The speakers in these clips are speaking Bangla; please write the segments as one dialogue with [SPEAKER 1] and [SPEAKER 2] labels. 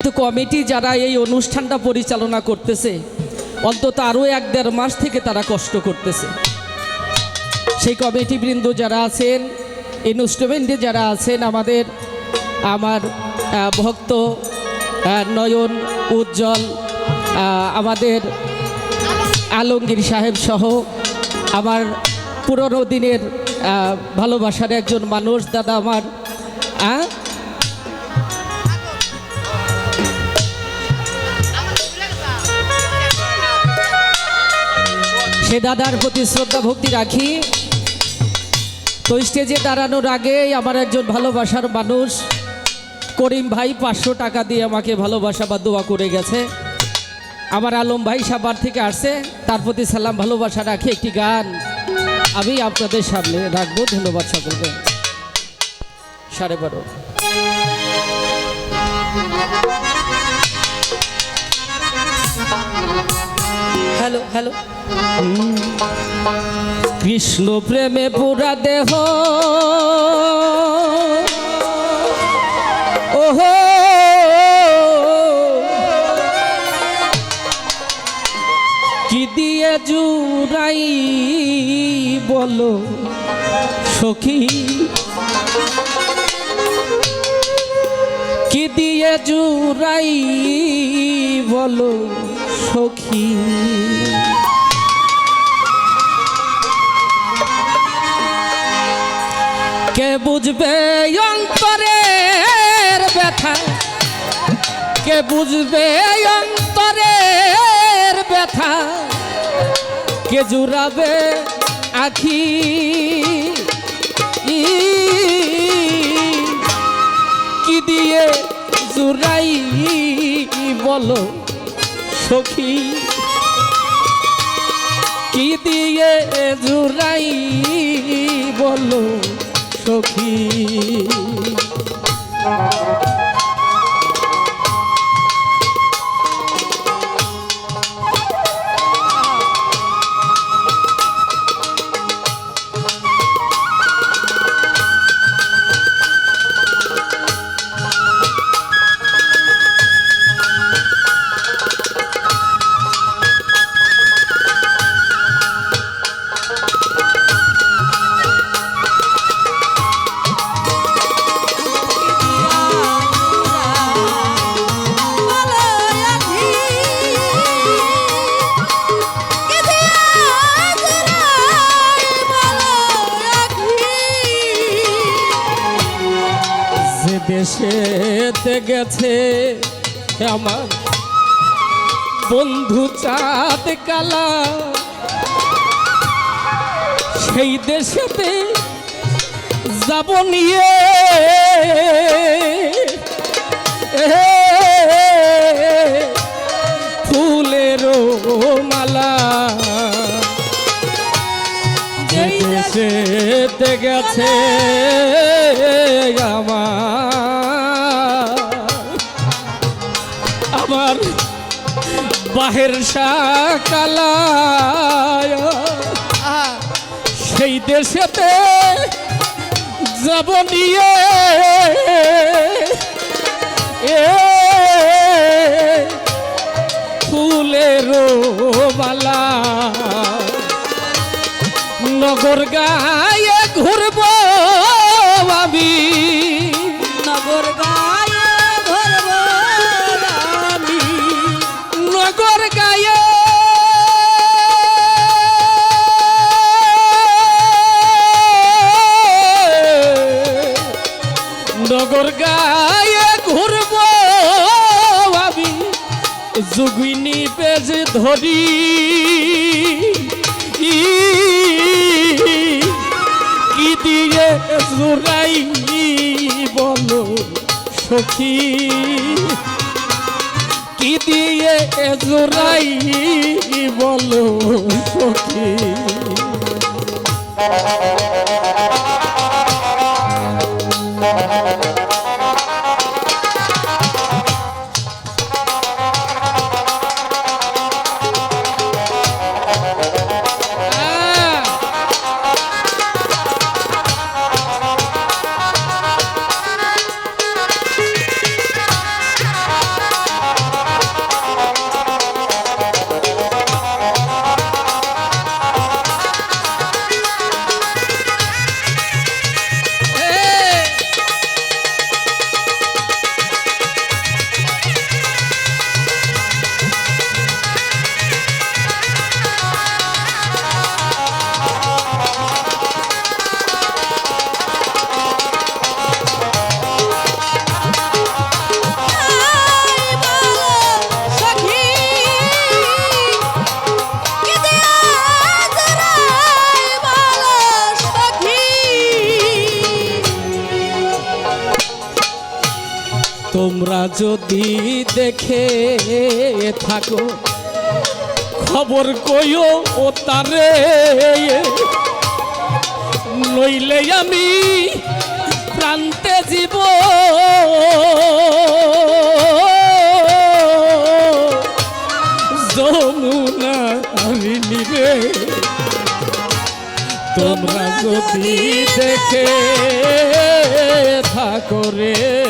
[SPEAKER 1] কিন্তু কমিটি যারা এই অনুষ্ঠানটা পরিচালনা করতেছে অন্তত আরও এক দেড় মাস থেকে তারা কষ্ট করতেছে। সেই কমিটি বৃন্দ যারা আছেন ইনস্ট্রুমেন্টে যারা আছেন আমাদের আমার ভক্ত নয়ন উজ্জ্বল আমাদের আলমগীর সাহেব সহ আমার পুরনো দিনের ভালোবাসার একজন মানুষ দাদা আমার আহ, সে দাদার প্রতি শ্রদ্ধা, ভক্তি রাখি। তো স্টেজে দাঁড়ানোর আগেই আমার একজন ভালোবাসার মানুষ, করিম ভাই পাঁচশো টাকা দিয়ে আমাকে ভালোবাসা বা দোয়া করে গেছে। আমার আলম ভাই সাবার থেকে আসছে, তার প্রতি সালাম, ভালোবাসা রাখি একটি গান। আমি আপনাদের সামনে রাখব, ধন্যবাদ সকলকে। সাড়ে বারো।
[SPEAKER 2] Hello hello.
[SPEAKER 1] কৃষ্ণ প্রেমে পুরা দেহ। ওহো। কি দিয়ে জুড়াই বলো সখী? কি দিয়ে জুড়াই বলো সখী। কে বুঝবে অন্তরের ব্যথা? কে বুঝবে অন্তরের ব্যথা? কে জুড়াবে আখি? কি দিয়ে জুড়াই বলো সখী। কি দিয়ে জুড়াই বলো সখী? গেছে আমার বন্ধু চাঁদ কালা। সেই দেশেতে যাব নিয়ে। ফুলের মালা। যে দেশেতে গেছে আমার আমার বাহের কালায় সেই দেশেতে যাব নিয়ে। এ ফুলের মালা নগর গায়ে
[SPEAKER 2] নগর গায়ে
[SPEAKER 1] ঘুরব আমি। যুগিনী পেজ ধরি। কি দিয়ে জোড়াই বলো সখী? কি দিয়ে জোড়াই বলো সখী? যদি দেখে থাকো খবর কইও ও তারে। নইলে আমি প্রান্তে জীব। যমুনা আমি নিবে তোমরা যদি দেখে থাকো রে।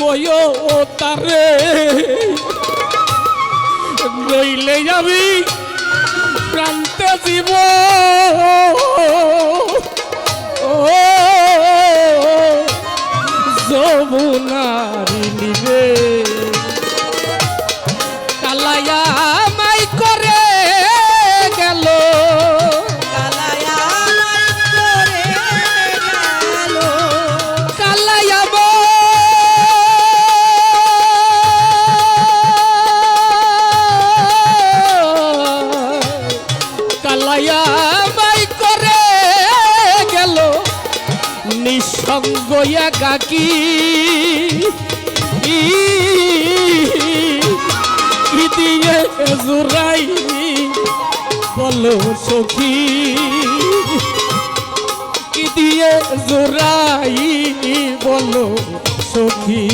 [SPEAKER 1] কইও ও তারে। নইলে যাবি প্রান্তে জীব ও যমুনারি নিবে কালায়া
[SPEAKER 2] কালায়া
[SPEAKER 1] মাই করে গেল। নিঃসঙ্গ একাকি। দিয়ে জুরাই বলো সখী। কি দিয়ে জোড়াই বলো সখী।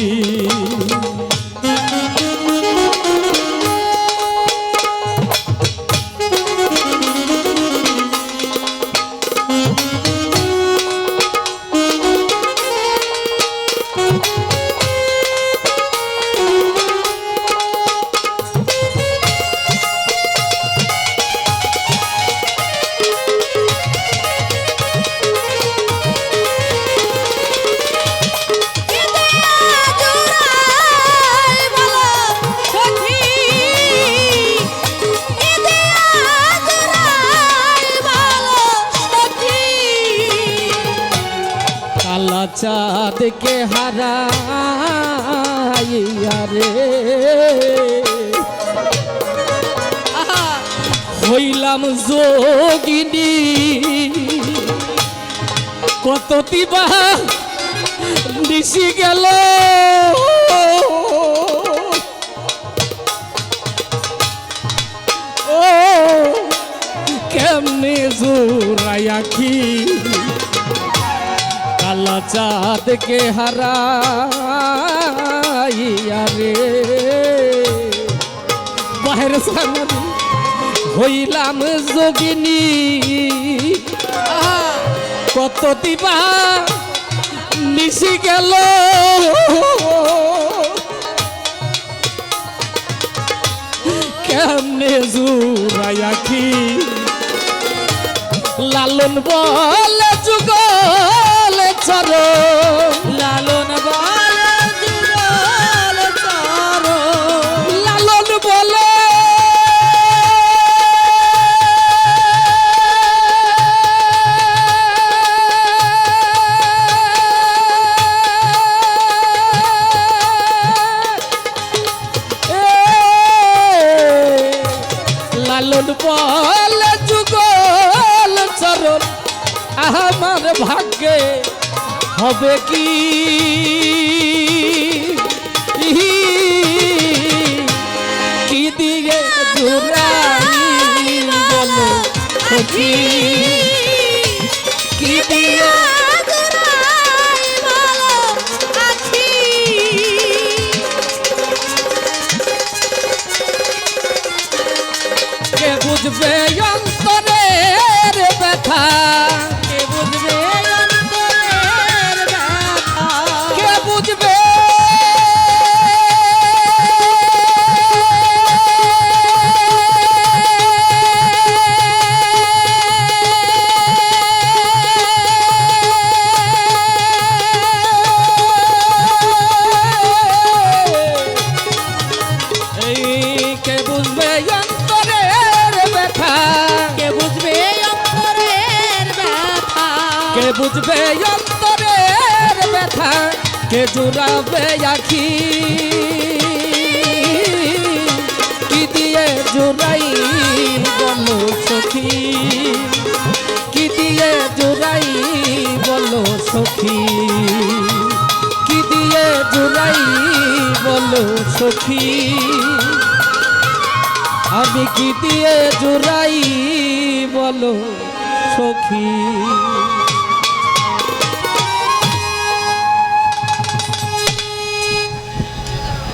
[SPEAKER 1] চাঁদকে হারাইয়া রে। হইলাম যোগিনী। কত দিবা নিশি গেল। চাঁদকে হারাইয়া রে। বাহের সামনে হইলাম যোগিনী। কত দিবা নিশি গেল। কেমনে জুরায়াকি লালন বলে যুগল চর
[SPEAKER 2] লালন বলে যুগল চরণ
[SPEAKER 1] আমার ভাগ্যে হবে কি? কি দিয়ে জোড়াই কি? দিয়ে
[SPEAKER 2] বুঝবে অন্তরের ব্যথা।
[SPEAKER 1] কে বুঝবে অন্তরের ব্যথা, কে জুড়াবে আখি? কি দিয়ে জুড়াই বলো সখী? কি দিয়ে জুড়াই বলো সখী? জুড়াই বলো সখী? আমি কি দিয়ে জুড়াই বলো সখী?